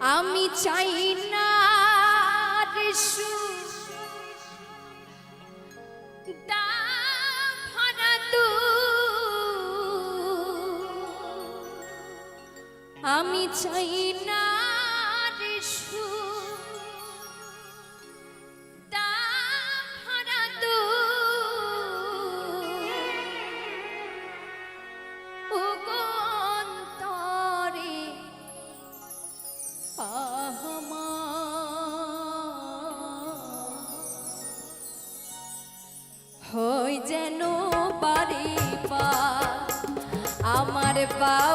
আমি চাই না রে আমি চাই না about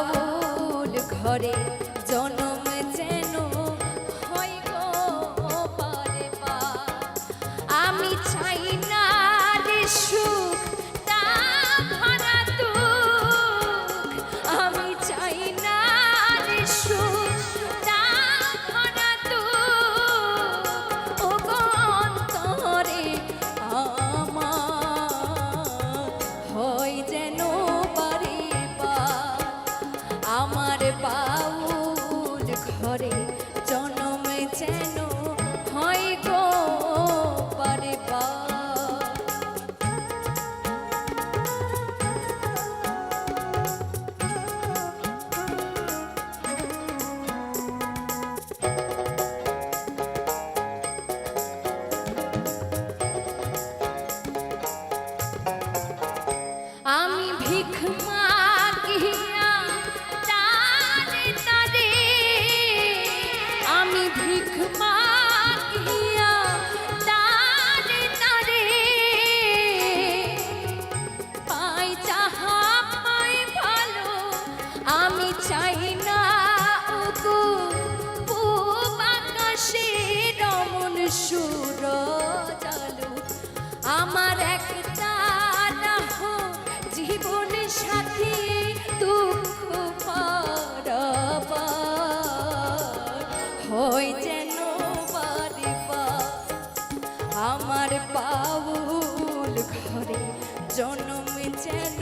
আমার একটা তারা জীবনের সাথী দুঃখ হয় যেন আমার বাউল ঘরে জন্ম যেন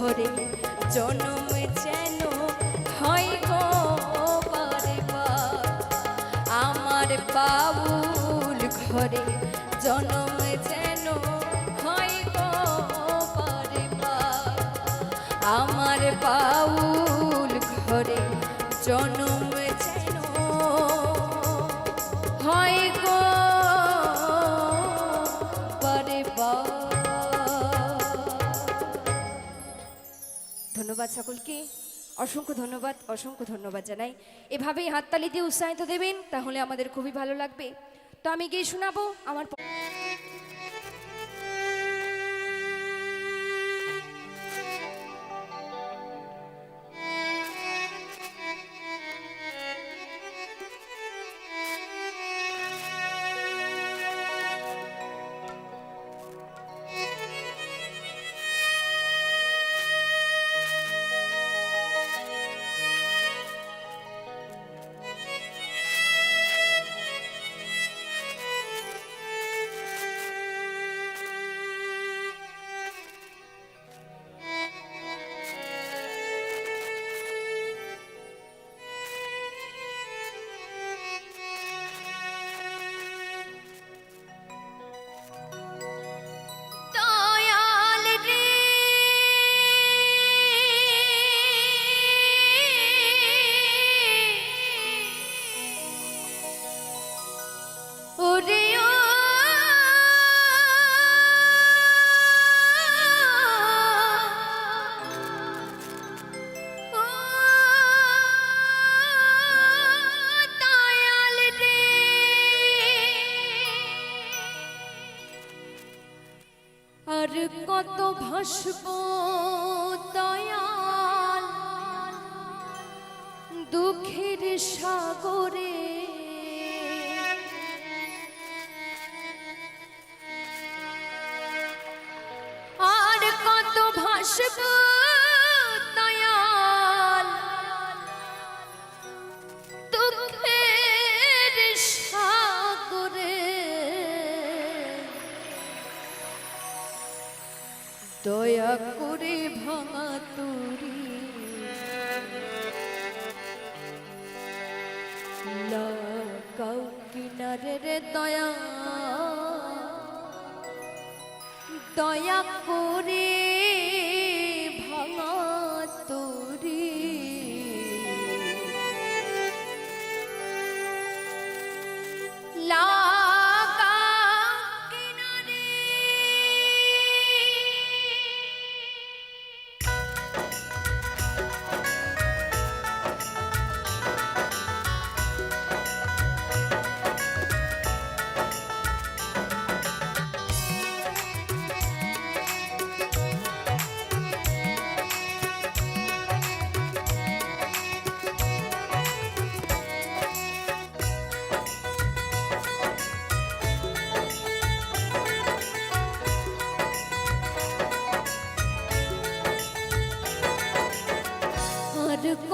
ধরে জনম যেন হয় গো আমার বাউল ঘরে জনম ধন্যবাদ সকলকে। অসংখ্য ধন্যবাদ অসংখ্য ধন্যবাদ জানাই। এভাবেই হাততালি দিয়ে উৎসাহিত দেবেন, তাহলে আমাদের খুবই ভালো লাগবে। তো আমি গিয়ে শোনাবো আমার বসবো দয়াল দুঃখের সাগরে আর কত ভাসবো? আপনার দয়া দয়া করে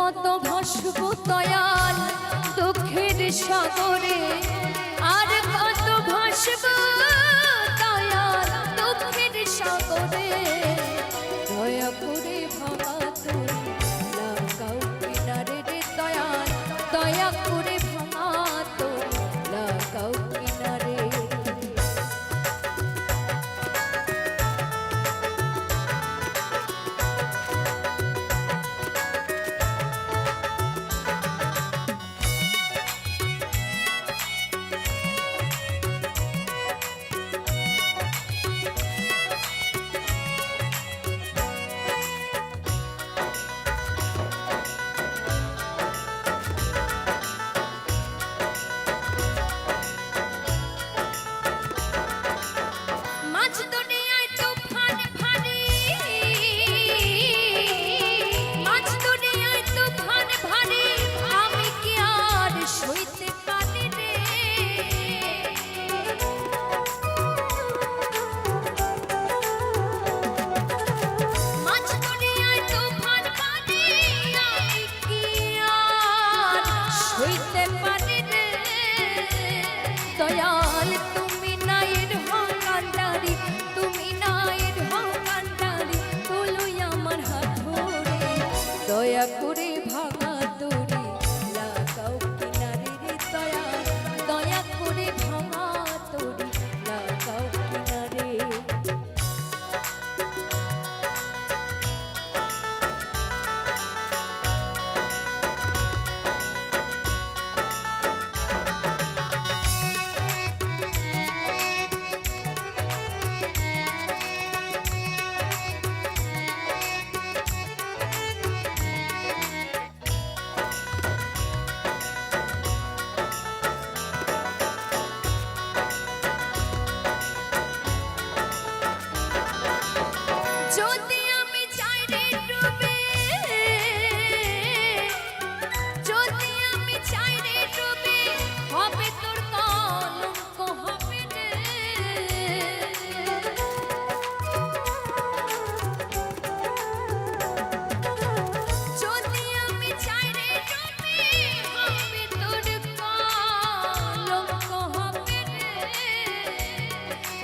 মতো ভস্ম তয়াল দুঃখের সাগর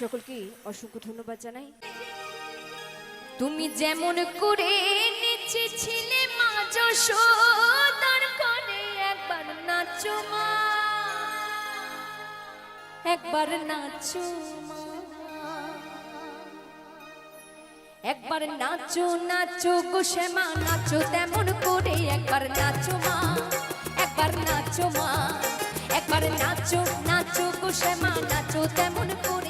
সকলকে অসংখ্য ধন্যবাদ জানাই। তুমি যেমন করে নেচেছিলে একবার নাচো মা। একবার নাচো মা। একবার নাচো নাচো শ্যামা, নাচো তেমন করে একবার নাচো মা। একবার নাচো মা, একবার নাচো নাচো গো শ্যামা, নাচো তেমন করে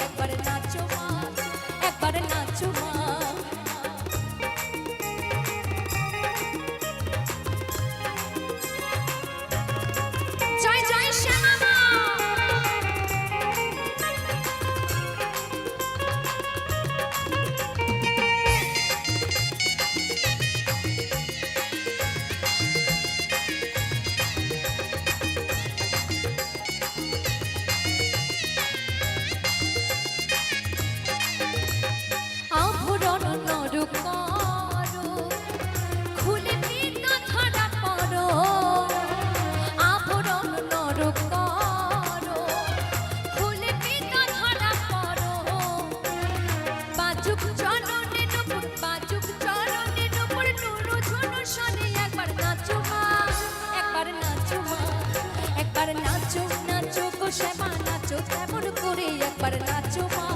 নাচো তেমন করে একবার নাচো মা,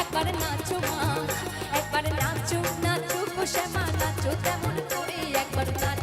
একবার নাচো মা, একবার নাচো নাচো শ্যামা, নাচো তেমন করে একবার নাচো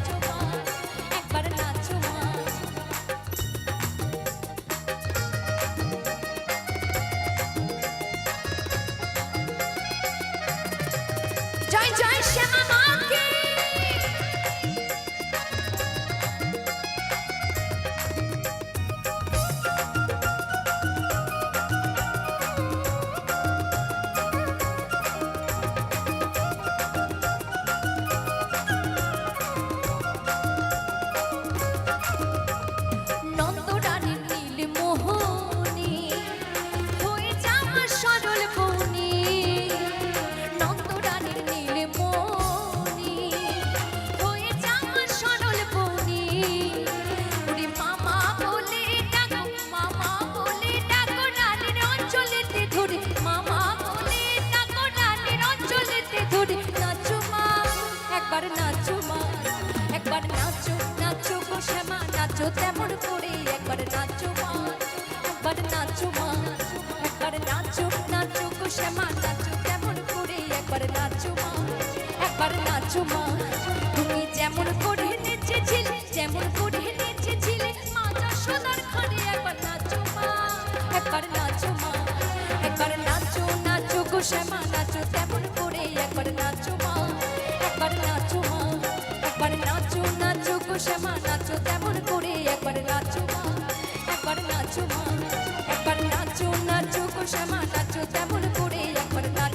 শ্যামা নাচো তেমন একবার নাচো মা, একবার নাচো মা। তুমি যেমন করে যেমন করে নেচেছিলে, মা যশোদার ঘরে একবার নাচো মা, একবার নাচো মা। একবার নাচো নাচো গো শ্যামা, নাচো তেমন করে একবার নাচো মা, একবার নাচো মা। একবার নাচো নাচো গো শ্যামা তেমন করে